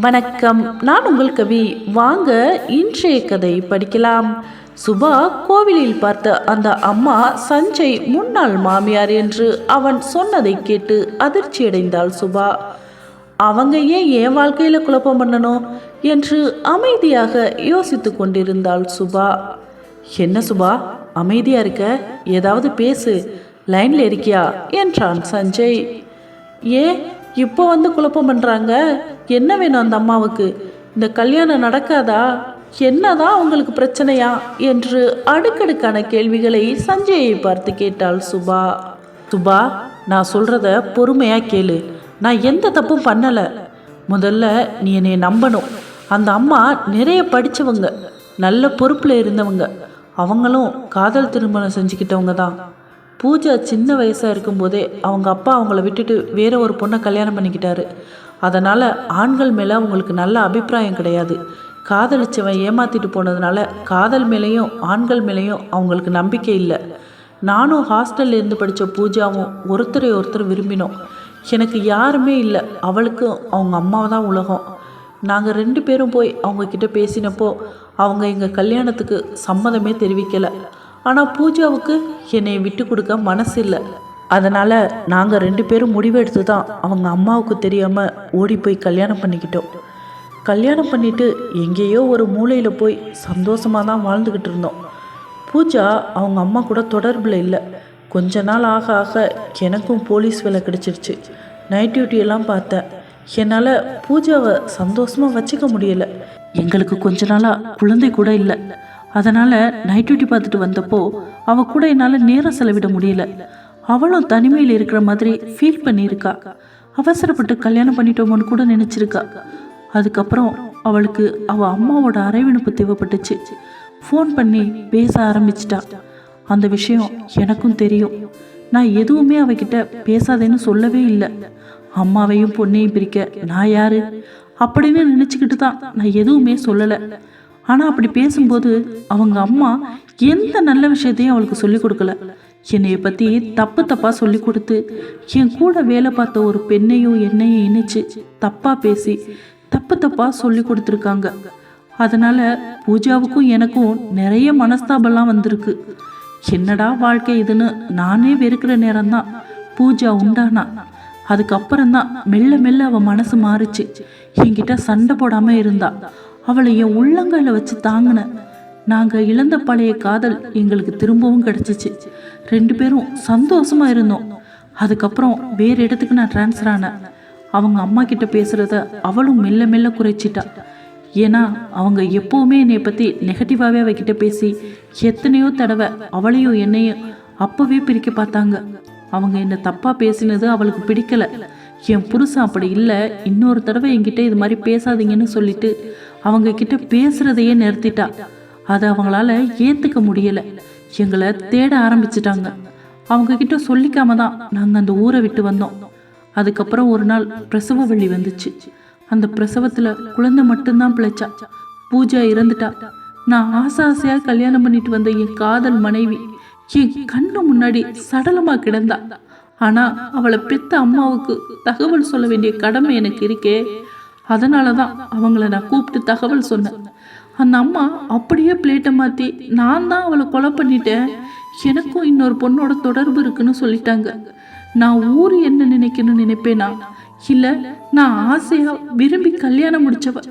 வணக்கம். நான் உங்கள் கவி. வாங்க இன்றைய கதை படிக்கலாம். சுபா கோவிலில் பார்த்த அந்த அம்மா சஞ்சய் முன்னாள் மாமியார் என்று அவன் சொன்னதை கேட்டு அதிர்ச்சியடைந்தாள் சுபா. அவங்க ஏன் என் வாழ்க்கையில் குழப்பம் பண்ணணும்? என்று அமைதியாக யோசித்து கொண்டிருந்தாள் சுபா. என்ன சுபா? அமைதியா இருக்க? ஏதாவது பேசு. லைன்ல இருக்கியா? என்றான் சஞ்சய். ஏன்? இப்போ வந்து குழப்பம் பண்ணுறாங்க என்ன வேணும் அந்த அம்மாவுக்கு? இந்த கல்யாணம் நடக்காதா? என்னதான் அவங்களுக்கு பிரச்சனையா? என்று அடுக்கடுக்கான கேள்விகளை சஞ்சயை பார்த்து கேட்டாள் சுபா. சுபா நான் சொல்கிறத பொறுமையாக கேளு. நான் எந்த தப்பும் பண்ணலை. முதல்ல நீ என்னை நம்பணும். அந்த அம்மா நிறைய படித்தவங்க நல்ல பொறுப்பில் இருந்தவங்க. அவங்களும் காதல் திருமணம் செஞ்சுக்கிட்டவங்க தான். பூஜா சின்ன வயசாக இருக்கும்போதே அவங்க அப்பா அவங்கள விட்டுட்டு வேற ஒரு பொண்ணை கல்யாணம் பண்ணிக்கிட்டாரு. அதனால் ஆண்கள் மேலே அவங்களுக்கு நல்ல அபிப்பிராயம் கிடையாது. காதலிச்சவன் ஏமாத்திட்டு போனதுனால காதல் மேலேயும் ஆண்கள் மேலேயும் அவங்களுக்கு நம்பிக்கை இல்லை. நானும் ஹாஸ்டல்ல இருந்து படித்த பூஜாவும் ஒருத்தரை ஒருத்தர் விரும்பினோம். எனக்கு யாருமே இல்லை. அவளுக்கும் அவங்க அம்மாவை தான் உலகம். நாங்கள் ரெண்டு பேரும் போய் அவங்கக்கிட்ட பேசினப்போ அவங்க எங்கள் கல்யாணத்துக்கு சம்மதமே தெரிவிக்கலை. ஆனால் பூஜாவுக்கு என்னை விட்டு கொடுக்க மனசு இல்லை. அதனால் நாங்கள் ரெண்டு பேரும் முடிவெடுத்து தான் அவங்க அம்மாவுக்கு தெரியாமல் ஓடி போய் கல்யாணம் பண்ணிக்கிட்டோம். கல்யாணம் பண்ணிட்டு எங்கேயோ ஒரு மூலையில் போய் சந்தோஷமாக தான் வாழ்ந்துக்கிட்டு இருந்தோம். பூஜா அவங்க அம்மா கூட தொடர்பில் இல்லை. கொஞ்ச நாள் ஆக ஆக எனக்கும் போலீஸ் வேலை கிடச்சிருச்சு. நைட் டியூட்டியெல்லாம் பார்த்தேன். என்னால் பூஜாவை சந்தோஷமாக வச்சுக்க முடியலை. எங்களுக்கு கொஞ்ச நாளாக குழந்தை கூட இல்லை. அதனால் நைட் டியூட்டி பார்த்துட்டு வந்தப்போ அவள் கூட என்னால் நேரம் செலவிட முடியல. அவளும் தனிமையில் இருக்கிற மாதிரி ஃபீல் பண்ணியிருக்கா. அவசரப்பட்டு கல்யாணம் பண்ணிட்டோமோன்னு கூட நினச்சிருக்கா. அதுக்கப்புறம் அவளுக்கு அவள் அம்மாவோட அரைவிணுப்பு தேவைப்பட்டுச்சு. ஃபோன் பண்ணி பேச ஆரம்பிச்சிட்டா. அந்த விஷயம் எனக்கும் தெரியும். நான் எதுவுமே அவகிட்ட பேசாதேன்னு சொல்லவே இல்லை. அம்மாவையும் பொண்ணையும் பிரிக்க நான் யாரு? அப்படின்னு நினச்சிக்கிட்டு தான் நான் எதுவுமே சொல்லலை. ஆனால் அப்படி பேசும்போது அவங்க அம்மா எந்த நல்ல விஷயத்தையும் அவளுக்கு சொல்லிக் கொடுக்கல. என்னைய பற்றி தப்பு தப்பாக சொல்லி கொடுத்து என் கூட வேலை பார்த்த ஒரு பெண்ணையும் என்னையும் இணைச்சு தப்பாக பேசி தப்பு தப்பாக சொல்லி கொடுத்துருக்காங்க. அதனால் பூஜாவுக்கும் எனக்கும் நிறைய மனஸ்தாபம்லாம் வந்திருக்கு. என்னடா வாழ்க்கை இதுன்னு நானே வெறுக்கிற நேரம்தான். பூஜா உண்டானா? அதுக்கப்புறம் தான் மெல்ல மெல்ல அவள் மனசு மாறுச்சு. என்கிட்ட சண்டை போடாமல் இருந்தா. அவளை என் உள்ளங்கையில் வச்சு தாங்கினேன் நாங்கள் இழந்த பழைய காதல் எங்களுக்கு திரும்பவும் கிடச்சிச்சு. ரெண்டு பேரும் சந்தோஷமா இருந்தோம். அதுக்கப்புறம் வேறு இடத்துக்கு நான் ட்ரான்ஸ்ஃபர் ஆனேன். அவங்க அம்மா கிட்ட பேசுகிறத அவளும் மெல்ல மெல்ல குறைச்சிட்டா. ஏன்னா அவங்க எப்போவுமே என்னை பற்றி நெகட்டிவாகவே அவகிட்ட பேசி எத்தனையோ தடவை அவளையும் என்னையும் அப்போவே பிரிக்க பார்த்தாங்க. அவங்க என்னை தப்பாக பேசினது அவளுக்கு பிடிக்கலை. என் புருஷன் அப்படி இல்லை. இன்னொரு தடவை என்கிட்ட இது மாதிரி பேசாதீங்கன்னு சொல்லிட்டு அவங்க கிட்ட பேசுறதையே நிறுத்திட்டா. அதை அவங்களால ஏற்றுக்க முடியலை. எங்களை தேட ஆரம்பிச்சிட்டாங்க. அவங்க கிட்ட சொல்லிக்காம தான் நாங்கள் அந்த ஊரை விட்டு வந்தோம். அதுக்கப்புறம் ஒரு நாள் பிரசவ வள்ளி வந்துச்சு. அந்த பிரசவத்தில் குழந்தை மட்டும்தான் பிழைச்சா. பூஜா இறந்துட்டா. நான் ஆசை ஆசையாக கல்யாணம் பண்ணிட்டு வந்த என் காதல் மனைவி என் கண்ணு முன்னாடி சடலமாக கிடந்தா. ஆனால் அவளை பெத்த அம்மாவுக்கு தகவல் சொல்ல வேண்டிய கடமை எனக்கு இருக்கே. அதனால தான் அவங்கள நான் கூப்பிட்டு தகவல் சொன்னேன். அந்த அம்மா அப்படியே பிளேட்டை மாற்றி நான் தான் அவளை கொலை பண்ணிட்டேன். எனக்கும் இன்னொரு பொண்ணோட தொடர்பு இருக்குன்னு சொல்லிட்டாங்க. நான் ஊர் என்ன நினைக்கணும்னு நினைப்பேனா? இல்லை நான் ஆசையாக விரும்பி கல்யாணம் முடிச்சவ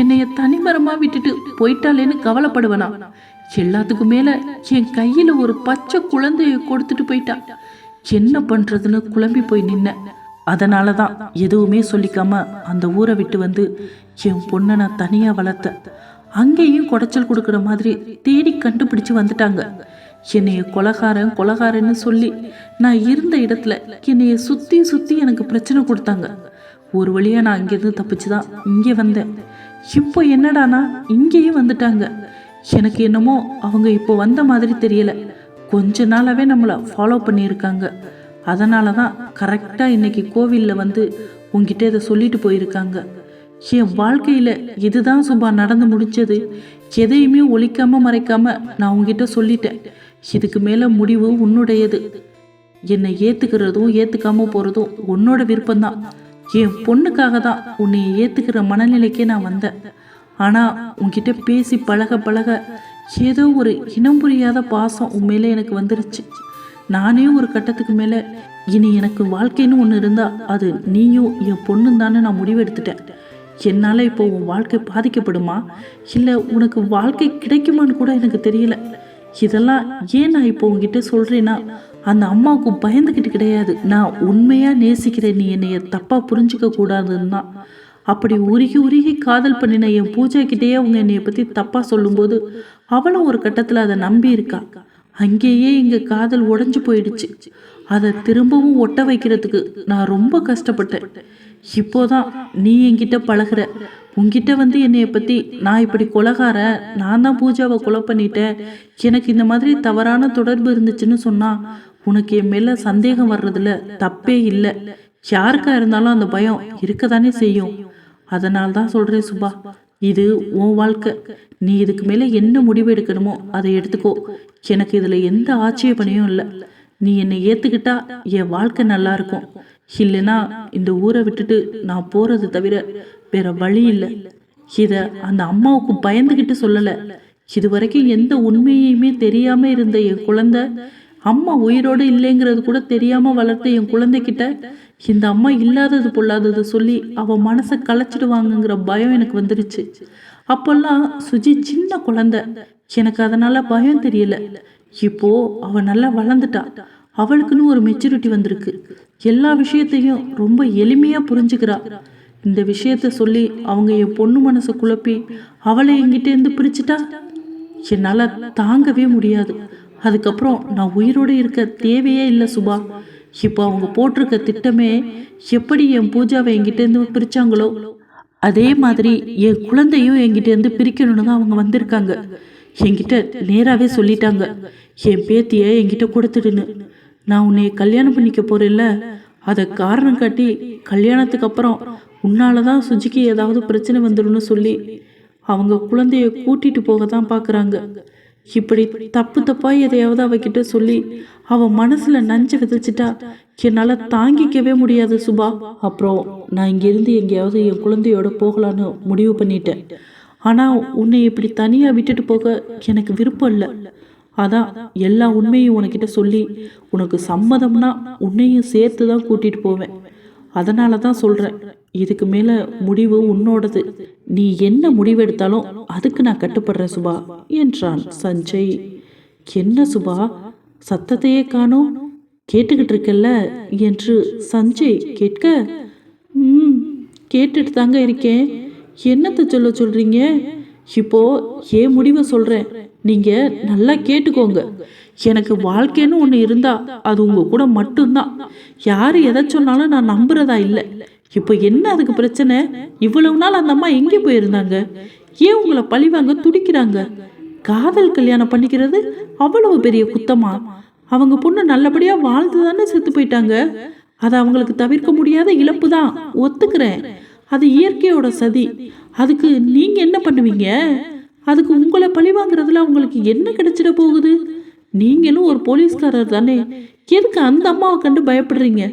என்னைய தனிமரமாக விட்டுட்டு போயிட்டாளேன்னு கவலைப்படுவேனா? எல்லாத்துக்கும் மேலே என் கையில் ஒரு பச்சை குழந்தைய கொடுத்துட்டு போயிட்டா. என்ன பண்ணுறதுன்னு குழம்பி போய் நின்னேன் அதனால தான் எதுவுமே சொல்லிக்காம அந்த ஊரை விட்டு வந்து என் பொண்ணை நான் தனியாக வளர்த்தேன். அங்கேயும் குடைச்சல் கொடுக்குற மாதிரி தேடி கண்டுபிடிச்சு வந்துட்டாங்க. என்னைய கொலகாரன் கொலகாரன்னு சொல்லி நான் இருந்த இடத்துல என்னைய சுற்றி சுற்றி எனக்கு பிரச்சனை கொடுத்தாங்க. ஒரு வழியாக நான் அங்கேருந்து தப்பிச்சு தான் இங்கே வந்தேன். இப்போ என்னடானா இங்கேயும் வந்துட்டாங்க. எனக்கு என்னமோ அவங்க இப்போ வந்த மாதிரி தெரியல. கொஞ்ச நாளாகவே நம்மளை ஃபாலோ பண்ணியிருக்காங்க. அதனால தான் கரெக்டாக இன்னைக்கு கோவிலில் வந்து உங்ககிட்ட இதை சொல்லிட்டு போயிருக்காங்க. என் வாழ்க்கையில் இதுதான் சுபா நடந்து முடிஞ்சது எதையுமே ஒழிக்காம மறைக்காம நான் உங்ககிட்ட சொல்லிட்டேன். இதுக்கு மேலே முடிவு உன்னுடையது. என்னை ஏற்றுக்கிறதும் ஏற்றுக்காம போகிறதும் உன்னோட விருப்பம்தான். என் பொண்ணுக்காக தான் உன்னை ஏற்றுக்கிற மனநிலைக்கே நான் வந்தேன். ஆனால் உன்கிட்ட பேசி பழக பழக ஏதோ ஒரு இனம் புரியாத பாசம் உன் மேலே எனக்கு வந்துருச்சு. நானே ஒரு கட்டத்துக்கு மேலே இனி எனக்கு வாழ்க்கைன்னு ஒன்று இருந்தால் அது நீயும் என் பொண்ணும் தானே நான் முடிவெடுத்துட்டேன். என்னால் இப்போ உன் வாழ்க்கை பாதிக்கப்படுமா? இல்லை உனக்கு வாழ்க்கை கிடைக்குமான்னு கூட எனக்கு தெரியல. இதெல்லாம் ஏன் நான் இப்போ உங்ககிட்ட சொல்கிறேன்னா அந்த அம்மாவுக்கு பயந்துக்கிட்டு கிடையாது. நான் உண்மையாக நேசிக்கிறேன். நீ என்னைய தப்பாக புரிஞ்சுக்க கூடாதுன்னா. அப்படி உருகி உருகி காதல் பண்ணின என் பூஜா கிட்டேயே அவங்க என்னைய பற்றி தப்பாக சொல்லும்போது அவளும் ஒரு கட்டத்தில் அதை நம்பி இருக்கா. அங்கேயே எங்கள் காதல் உடஞ்சி போயிடுச்சு. அதை திரும்பவும் ஒட்ட வைக்கிறதுக்கு நான் ரொம்ப கஷ்டப்பட்டேன். இப்போதான் நீ என்கிட்ட பழகுற. உங்ககிட்ட வந்து என்னைய பற்றி நான் இப்படி கொலகார நான் தான் பூஜாவை கொலை பண்ணிட்டேன். எனக்கு இந்த மாதிரி தவறான தொடர்பு இருந்துச்சுன்னு சொன்னால் உனக்கு என் மேலே சந்தேகம் வர்றதுல தப்பே இல்லை. யாருக்கா இருந்தாலும் அந்த பயம் இருக்க தானே செய்யும். அதனால தான் சொல்கிறேன் சுபா இது உன் வாழ்க்கை. நீ இதுக்கு மேலே என்ன முடிவு எடுக்கணுமோ அதை எடுத்துக்கோ. எனக்கு இதில் எந்த ஆட்சேபனையும் இல்லை. நீ என்னை ஏற்றுக்கிட்டா என் வாழ்க்கை நல்லா இருக்கும். இல்லைன்னா இந்த ஊரை விட்டுட்டு நான் போகிறது தவிர வேற வழி இல்லை. இதை அந்த அம்மாவுக்கு பயந்துக்கிட்டு சொல்லலை. இது வரைக்கும் எந்த உண்மையுமே தெரியாமல் இருந்த என் குழந்தை அம்மா உயிரோடு இல்லைங்கிறது கூட தெரியாமல் வளர்த்த என் குழந்தைகிட்ட இந்த அம்மா இல்லாதது பொல்லாதது சொல்லி அவன் மனசை கலைச்சிடுவாங்கங்கிற பயம் எனக்கு வந்துருச்சு. அப்போல்லாம் சுஜி சின்ன குழந்தை. எனக்கு அதனால பயம் தெரியல. இப்போ அவ நல்லா வளர்ந்துட்டா. அவளுக்குன்னு ஒரு மெச்சூரிட்டி வந்திருக்கு. எல்லா விஷயத்தையும் ரொம்ப எளிமையாக புரிஞ்சுக்கிறா. இந்த விஷயத்த சொல்லி அவங்க என் பொண்ணு மனசை குழப்பி அவளை எங்கிட்டேருந்து பிரிச்சுட்டா? என்னால் தாங்கவே முடியாது. அதுக்கப்புறம் நான் உயிரோடு இருக்க தேவையே இல்லை சுபா. இப்போ அவங்க போட்டிருக்க திட்டமே எப்படி என் பூஜாவை என்கிட்டேருந்து பிரித்தாங்களோ அதே மாதிரி என் குழந்தையும் என்கிட்டேருந்து பிரிக்கணும்னு தான் அவங்க வந்திருக்காங்க. என்கிட்ட நேராகவே சொல்லிட்டாங்க. என் பேத்தியை என்கிட்ட கொடுத்துடுன்னு. நான் உன்னை கல்யாணம் பண்ணிக்க போறேன்ல. அதை காரணம் காட்டி கல்யாணத்துக்கு அப்புறம் உன்னால தான் சுஜிக்கு ஏதாவது பிரச்சனை வந்துடும்னு சொல்லி அவங்க குழந்தைய கூட்டிட்டு போக தான் பார்க்குறாங்க இப்படி தப்பு தப்பாக எதையாவது அவகிட்ட சொல்லி அவள் மனசில் நஞ்சு விதைச்சிட்டா என்னால் தாங்கிக்கவே முடியாது சுபா. அப்புறம் நான் இங்கேருந்து எங்கேயாவது என் குழந்தையோட போகலான்னு முடிவு பண்ணிட்டேன். ஆனால் உன்னை இப்படி தனியாக விட்டுட்டு போக எனக்கு விருப்பம் இல்லை. அதான் எல்லா உண்மையும் உனக்கிட்ட சொல்லி உனக்கு சம்மதம்னா உன்னையும் சேர்த்து தான் கூட்டிட்டு போவேன். அதனால தான் சொல்கிறேன் இதுக்கு மேலே முடிவு உன்னோடது. நீ என்ன முடிவெடுத்தாலும் அதுக்கு நான் கட்டுப்படுறேன் சுபா என்றான் சஞ்சய். என்ன சுபா சத்தத்தையே காணோம்? கேட்டுக்கிட்டு இருக்கல்ல? என்று சஞ்சய் கேட்க ம் கேட்டுட்டு தாங்க இருக்கேன். என்னத்தை சொல்ல சொல்றீங்க? இப்போ ஏன் முடிவை சொல்றேன்? நீங்கள் நல்லா கேட்டுக்கோங்க. எனக்கு வாழ்க்கைன்னு ஒன்று இருந்தா அது உங்கள் கூட மட்டும்தான். யார் எதை சொன்னாலும் நான் நம்புறதா இல்லை. இப்போ என்ன அதுக்கு பிரச்சனை? இவ்வளவு நாள் அந்த அம்மா எங்கே போயிருந்தாங்க? ஏன் உங்களை பழிவாங்க துடிக்கிறாங்க? காதல் கல்யாணம் பண்ணிக்கிறது அவ்வளவு பெரிய குத்தமா? அவங்க பொண்ணு நல்லபடியா வாழ்ந்து தானே செத்து போயிட்டாங்க? அது அவங்களுக்கு தவிர்க்க முடியாத இழப்பு தான். ஒத்துக்கிறேன். அது இயற்கையோட சதி. அதுக்கு நீங்க என்ன பண்ணுவீங்க? அதுக்கு உங்களை பழி வாங்குறதுல உங்களுக்கு என்ன கிடைச்சிட போகுது? நீங்களும் ஒரு போலீஸ்காரர் தானே. எதுக்கு அந்த அம்மாவை கண்டு பயப்படுறீங்க?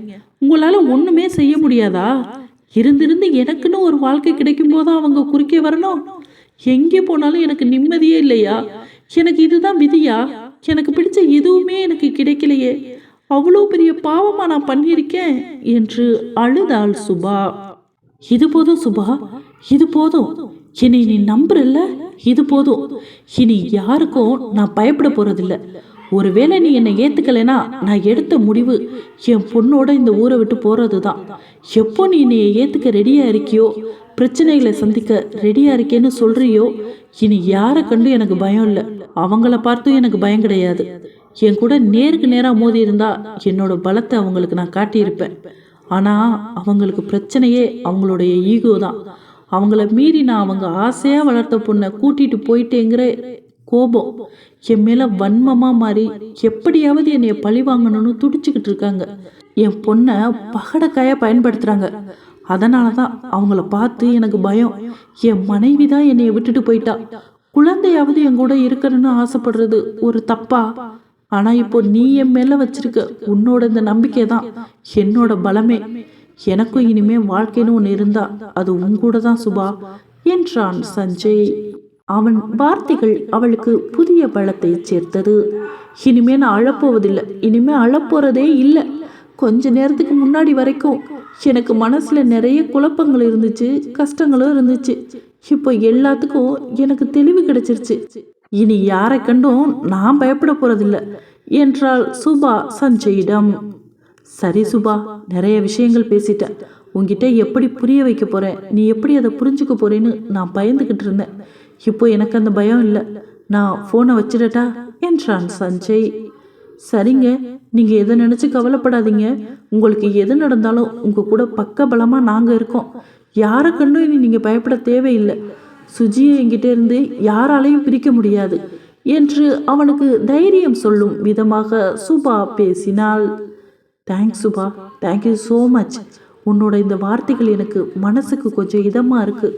உங்களால ஒண்ணுமே செய்ய முடியாதா? இருந்திருந்து எனக்குன்னு ஒரு வாழ்க்கை கிடைக்கும் போது அவங்க குறுக்கே வரணும்? எங்கே போனாலும் எனக்கு நிம்மதியே இல்லையா? எனக்கு இதுதான் விதியா? எனக்கு பிடிச்ச எதுவுமே எனக்கு கிடைக்கலையே. அவ்வளோ பெரிய பாவமா நான் பண்ணியிருக்கேன் என்று அழுதாள் சுபா. இது போதும் சுபா. இது போதும். என்னை நீ நம்புறல்ல? இது போதும். இனி யாருக்கும் நான் பயப்பட போறதில்ல. ஒருவேளை நீ என்னை ஏற்றுக்கலைன்னா நான் எடுத்த முடிவு என் பொண்ணோட இந்த ஊரை விட்டு போறது தான் எப்போ நீ என்னை ஏத்துக்க ரெடியா இருக்கியோ பிரச்சனைகளை சந்திக்க ரெடியா இருக்கேன்னு சொல்றியோ இனி யாரை கண்டு எனக்கு பயம் இல்லை. அவங்கள பார்த்தும் எனக்கு பயம் கிடையாது. என் கூட நேருக்கு நேராக மோதி இருந்தா என்னோட பலத்தை அவங்களுக்கு நான் காட்டியிருப்பேன். ஆனால் அவங்களுக்கு பிரச்சனையே அவங்களுடைய ஈகோ தான். அவங்கள மீறி நான் அவங்க ஆசையாக வளர்த்த பொண்ணை கூட்டிட்டு போயிட்டேங்கிற கோபம். என் மேலே வன்மமாக மாறி எப்படியாவது என்னைய பழி வாங்கணும்னு துடிச்சுக்கிட்டு இருக்காங்க. என் பொண்ணை பகடக்காயாக பயன்படுத்துகிறாங்க அதனால தான் அவங்கள பார்த்து எனக்கு பயம். என் மனைவி தான் என்னைய விட்டுட்டு போயிட்டா. குழந்தையாவது என் கூட இருக்கணும்னு ஆசைப்படுறது ஒரு தப்பா? ஆனா இப்போ நீ என் மேல வச்சிருக்க உன்னோட இந்த நம்பிக்கை தான் என்னோட பலமே. எனக்கும் இனிமே வாழ்க்கைன்னு ஒன்று இருந்தா அது உன் கூட தான் சுபா என்றான் சஞ்சய். அவன் வார்த்தைகள் அவளுக்கு புதிய பலத்தை சேர்த்தது. இனிமே நான் அழப்போவதில்லை இனிமே அழப்போறதே இல்லை. கொஞ்ச நேரத்துக்கு முன்னாடி வரைக்கும் எனக்கு மனசுல நிறைய குழப்பங்கள் இருந்துச்சு கஷ்டங்களும் இருந்துச்சு. இப்போ எல்லாத்துக்கும் எனக்கு தெளிவு கிடைச்சிருச்சு. இனி யாரை கண்டும் நான் பயப்பட போறதில்லை என்றாள் சுபா சஞ்சயிடம். சரி சுபா நிறைய விஷயங்கள் பேசிட்டேன் உங்ககிட்ட எப்படி புரிய வைக்க போறேன்? நீ எப்படி அதை புரிஞ்சுக்க போறேன்னு நான் பயந்துகிட்டு இருந்தேன். இப்போ எனக்கு அந்த பயம் இல்லை. நான் ஃபோனை வச்சிடட்டா? என்றான் சஞ்சய். சரிங்க நீங்க எதை நினைச்சு கவலைப்படாதீங்க. உங்களுக்கு எது நடந்தாலும் உங்க கூட பக்க பலமா நாங்க இருக்கோம். யாரை கண்டும் இனி நீங்க பயப்பட தேவையில்லை. சுஜியை என்கிட்ட இருந்து யாராலையும் பிரிக்க முடியாது என்று அவனுக்கு தைரியம் சொல்லும் விதமாக சுபா பேசினாள். Thanks Subha thank you so much உன்னோட இந்த வார்த்தைகள் எனக்கு மனசுக்கு கொஞ்சம் இதமாக இருக்கு.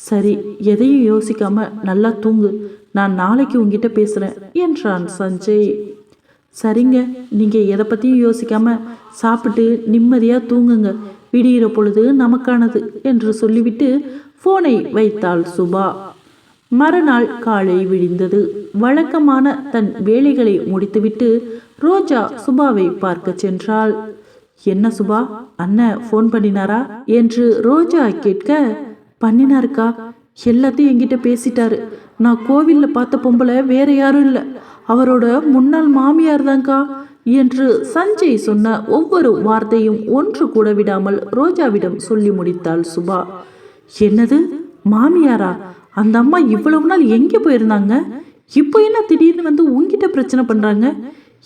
சரி எதையும் யோசிக்காம நல்லா தூங்கு. நான் நாளைக்கு உங்ககிட்ட பேசுகிறேன் என்றான் சஞ்சய். சரிங்க நீங்கள் எதை பற்றியும் யோசிக்காம சாப்பிட்டு நிம்மதியாக தூங்குங்க. விடிகிற பொழுது நமக்கானது என்று சொல்லிவிட்டு ஃபோனை வைத்தாள் சுபா மறுநாள் காலை விடிந்தது. வழக்கமான தன் வேலைகளை முடித்துவிட்டு ரோஜா சுபாவை பார்க்க சென்றாள். என்ன சுபா அண்ணன் ஃபோன் பண்ணினாரா? என்று ரோஜா கேட்க பண்ணினாருக்கா? எல்லாத்தையும் என்கிட்ட பேசிட்டாரு. நான் கோவில்ல பார்த்த பொம்பளை வேற யாரும் இல்லை. அவரோட முன்னாள் மாமியார் தான்க்கா. என்று சஞ்சய் சொன்ன ஒவ்வொரு வார்த்தையும் ஒன்று கூட விடாமல் ரோஜாவிடம் சொல்லி முடித்தாள் சுபா. என்னது? மாமியாரா? அந்த அம்மா இவ்வளவு நாள் எங்கே போயிருந்தாங்க? இப்போ என்ன திடீர்னு வந்து உங்ககிட்ட பிரச்சனை பண்றாங்க?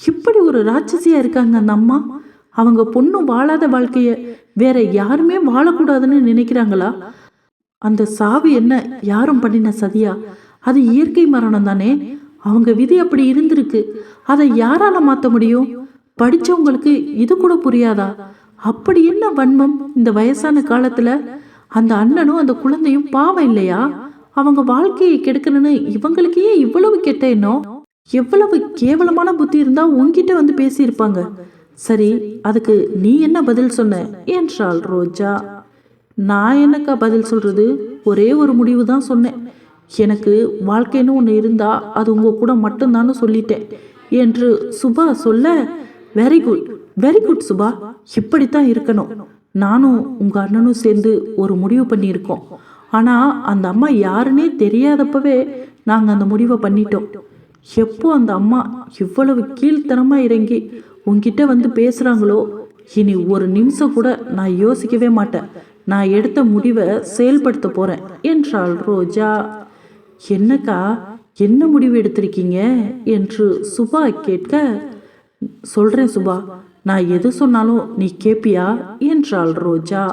இப்படி ஒரு ராட்சசியா இருக்காங்க அந்த அம்மா? அவங்க பொண்ணு வாழாத வாழ்க்கைய வேற யாருமே வாழக்கூடாதுன்னு நினைக்கிறாங்களா? அந்த சாவு என்ன யாரும் பண்ணின சதியா? அது இயற்கை மரணம் தானே? அவங்க விதி அப்படி இருந்திருக்கு. அதை யாரால மாத்த முடியும்? படிச்சவங்களுக்கு இது கூட புரியாதா? அப்படி என்ன வன்மம் இந்த வயசான காலத்துல? அந்த அண்ணனும் அந்த குழந்தையும் பாவம் இல்லையா? அவங்க வாழ்க்கையை கெடுக்கணும்னு இவங்களுக்கே இவ்வளவு கெட்ட எண்ணம்? எவ்வளவு கேவலமான புத்தி இருந்தா உன்கிட்ட வந்து பேசியிருப்பாங்க. சரி அதுக்கு நீ என்ன பதில் சொன்ன? என்றாள் ரோஜா. நான் என்னக்கா பதில் சொல்றது? ஒரே ஒரு முடிவு தான் சொன்னேன். எனக்கு வாழ்க்கைன்னு ஒன்று இருந்தா அது உங்க கூட மட்டும்தான்னு சொல்லிட்டேன். என்று சுபா சொல்ல very good very good Subha. இப்படித்தான் இருக்கணும். நானும் உங்க அண்ணனும் சேர்ந்து ஒரு முடிவு பண்ணியிருக்கோம். ஆனா அந்த அம்மா யாருன்னே தெரியாதப்பவே நாங்கள் அந்த முடிவை பண்ணிட்டோம். எப்போ அந்த அம்மா இவ்வளவு கீழ்த்தனமாக இறங்கி உன்கிட்ட வந்து பேசுகிறாங்களோ இனி ஒரு நிமிஷம் கூட நான் யோசிக்கவே மாட்டேன். நான் எடுத்த முடிவை செயல்படுத்த போகிறேன் என்றாள் ரோஜா. என்னக்கா என்ன முடிவு எடுத்திருக்கீங்க? என்று சுபா கேட்க சொல்கிறேன் சுபா நான் எது சொன்னாலும் நீ கேப்பியா? என்றாள் ரோஜா.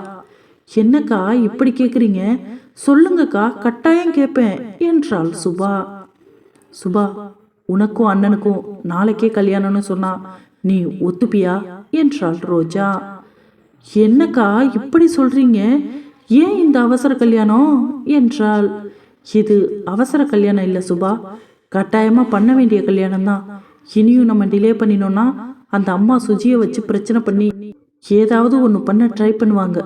என்னக்கா இப்படி கேட்குறீங்க சொல்லுங்கக்கா கட்டாயம் கேட்பேன் என்றாள் சுபா. சுபா உனக்கும் அண்ணனுக்கும் நாளைக்கே கல்யாணம்னு சொன்னா நீ ஒத்துப்பியா? என்றாள் ரோஜா. என்னக்கா இப்படி சொல்றீங்க? ஏன் இந்த அவசர கல்யாணம்? என்றாள். இது அவசர கல்யாணம் இல்லை சுபா. கட்டாயமா பண்ண வேண்டிய கல்யாணம் தான் இனியும் நம்ம டிலே பண்ணினோம்னா அந்த அம்மா சுஜியை வச்சு பிரச்சனை பண்ணி ஏதாவது ஒன்று பண்ண ட்ரை பண்ணுவாங்க.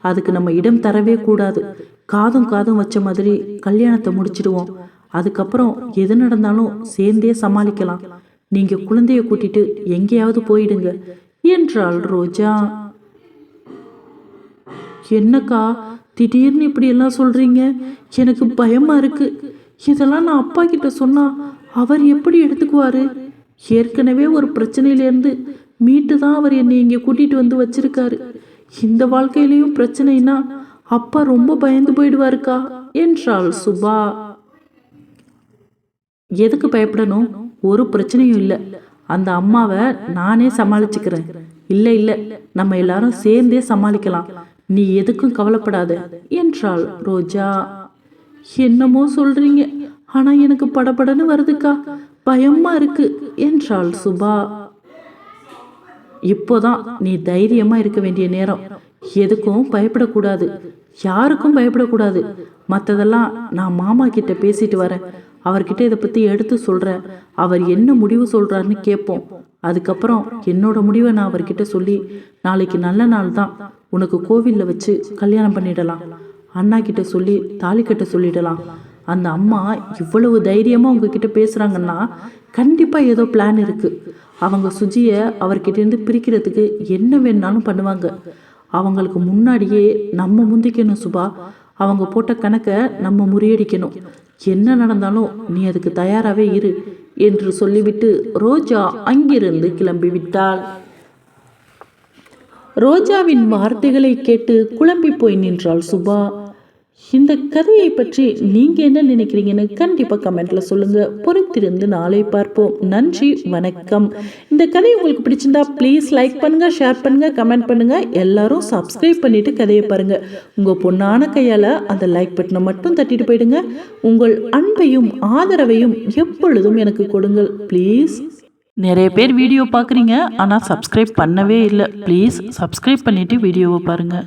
அதுக்கு நம்ம இடம் தரவே கூடாது. காதும் காதும் வச்ச மாதிரி கல்யாணத்தை முடிச்சிடுவோம். அதுக்கப்புறம் எது நடந்தாலும் சேர்ந்தே சமாளிக்கலாம். நீங்க குழந்தைய கூட்டிட்டு எங்கேயாவது போயிடுங்க என்றாள் ரோஜா. என்னக்கா திடீர்னு இப்படி எல்லாம் சொல்றீங்க? எனக்கு பயமா இருக்கு. இதெல்லாம் நான் அப்பா கிட்ட சொன்னா அவர் எப்படி எடுத்துக்குவாரு? ஏற்கனவே ஒரு பிரச்சனையிலேருந்து மீட்டு தான் அவர் என்னை இங்கே கூட்டிட்டு வந்து வச்சிருக்காரு. இந்த வாழ்க்கையிலையும் பிரச்சனைனா அப்பா ரொம்ப பயந்து போயிடுவாருக்கா என்றாள் சுபா. எதுக்கு பயப்படணும்? ஒரு பிரச்சனையும் இல்லை. அந்த அம்மாவை நானே சமாளிச்சுக்கிறேன். இல்லை இல்லை. நம்ம எல்லாரும் சேர்ந்தே சமாளிக்கலாம். நீ எதுக்கும் கவலைப்படாத என்றாள் ரோஜா. என்னமோ சொல்றீங்க. ஆனா எனக்கு படபடன்னு வருதுக்கா. பயமா இருக்கு என்றாள் சுபா. இப்போதான் நீ தைரியமா இருக்க வேண்டிய நேரம். எதுக்கும் பயப்படக்கூடாது. யாருக்கும் பயப்படக்கூடாது. மற்றதெல்லாம் நான் மாமா கிட்ட பேசிட்டு வரேன். அவர்கிட்ட இதை பத்தி எடுத்து சொல்கிறேன் அவர் என்ன முடிவு சொல்றாருன்னு கேட்போம். அதுக்கப்புறம் என்னோட முடிவை நான் அவர்கிட்ட சொல்லி நாளைக்கு நல்ல நாள் தான். உனக்கு கோவிலில் வச்சு கல்யாணம் பண்ணிடலாம். அண்ணா கிட்ட சொல்லி தாலி கட்ட சொல்லிடலாம். அந்த அம்மா இவ்வளவு தைரியமாக உங்ககிட்ட பேசுகிறாங்கன்னா கண்டிப்பாக ஏதோ பிளான் இருக்குது அவங்க சுஜியை அவர்கிட்டேருந்து பிரிக்கிறதுக்கு என்ன வேணாலும் பண்ணுவாங்க. அவங்களுக்கு முன்னாடியே நம்ம முந்திக்கணும் சுபா. அவங்க போட்ட கணக்கை நம்ம முறியடிக்கணும். என்ன நடந்தாலும் நீ அதுக்கு தயாராகவே இரு என்று சொல்லிவிட்டு ரோஜா அங்கிருந்து கிளம்பி விட்டாள் ரோஜாவின் வார்த்தைகளை கேட்டு குழம்பி போய் நின்றாள் சுபா. இந்த கதையை பற்றி நீங்க என்ன நினைக்கிறீங்கன்னு கண்டிப்பா கமெண்ட்ல சொல்லுங்க. பொறுத்திருந்து நாளை பார்ப்போம். நன்றி வணக்கம். இந்த கதை உங்களுக்கு பிடிச்சிருந்தா ப்ளீஸ் லைக் பண்ணுங்க ஷேர் பண்ணுங்க கமெண்ட் பண்ணுங்க. எல்லாரும் சப்ஸ்கிரைப் பண்ணிட்டு கதையை பாருங்க. உங்க பொண்ணான கையால அந்த லைக் பட்டனை மட்டும் தட்டிட்டு போயிடுங்க. உங்கள் அன்பையும் ஆதரவையும் எப்பொழுதும் எனக்கு கொடுங்கள். ப்ளீஸ் நிறைய பேர் வீடியோ பார்க்குறீங்க ஆனால் சப்ஸ்கிரைப் பண்ணவே இல்லை. ப்ளீஸ் சப்ஸ்கிரைப் பண்ணிவிட்டு வீடியோவை பாருங்கள்